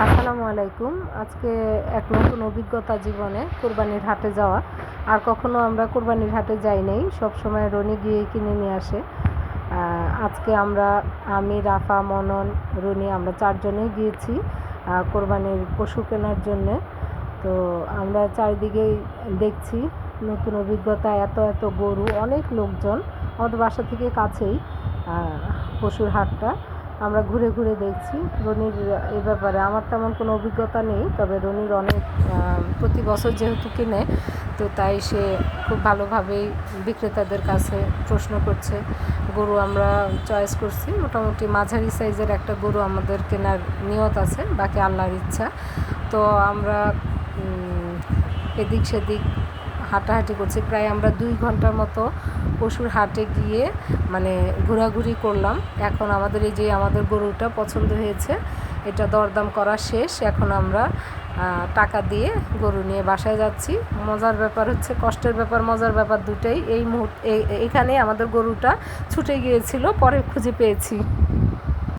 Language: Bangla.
আসসালামু আলাইকুম। আজকে এক নতুন অভিজ্ঞতা জীবনে কোরবানির হাটে যাওয়া। আর কখনো আমরা কোরবানির হাটে যাই নাই সবসময় রনি গিয়ে কিনে নিয়ে আসে। আজকে আমরা, আমি, রাফা, মনন, রনি, আমরা চারজনেই গিয়েছি কোরবানির পশু কেনার জন্যে। তো আমরা চারিদিকেই দেখছি নতুন অভিজ্ঞতা, এত এত গরু, অনেক লোকজন, আমাদের বাসা থেকে কাছেই পশুর হাটটা। আমরা ঘুরে ঘুরে দেখছি রনির এ ব্যাপারে। আমার তেমন কোনো অভিজ্ঞতা নেই, তবে রনির অনেক প্রতি বছর যেহেতু কিনে, তো তাই সে খুব ভালোভাবেই বিক্রেতাদের কাছে প্রশ্ন করছে। গরু আমরা চয়েস করছি। মোটামুটি মাঝারি সাইজের একটা গরু আমাদের কেনার নিয়ত আছে, বাকি আল্লাহর ইচ্ছা। তো আমরা এদিক সেদিক হাঁটাহাঁটি করছি। প্রায় আমরা দুই ঘণ্টার মতো পশুর হাটে গিয়ে মানে ঘোরাঘুরি করলাম। এখন আমাদের এই যে আমাদের গরুটা পছন্দ হয়েছে, এটা দরদাম করা শেষ। এখন আমরা টাকা দিয়ে গরু নিয়ে বাসায় যাচ্ছি। মজার ব্যাপার হচ্ছে, কষ্টের ব্যাপার, মজার ব্যাপার দুটোই। এই মুহূর্তে এখানে আমাদের গরুটা ছুটে গিয়েছিল, পরে খুঁজে পেয়েছি।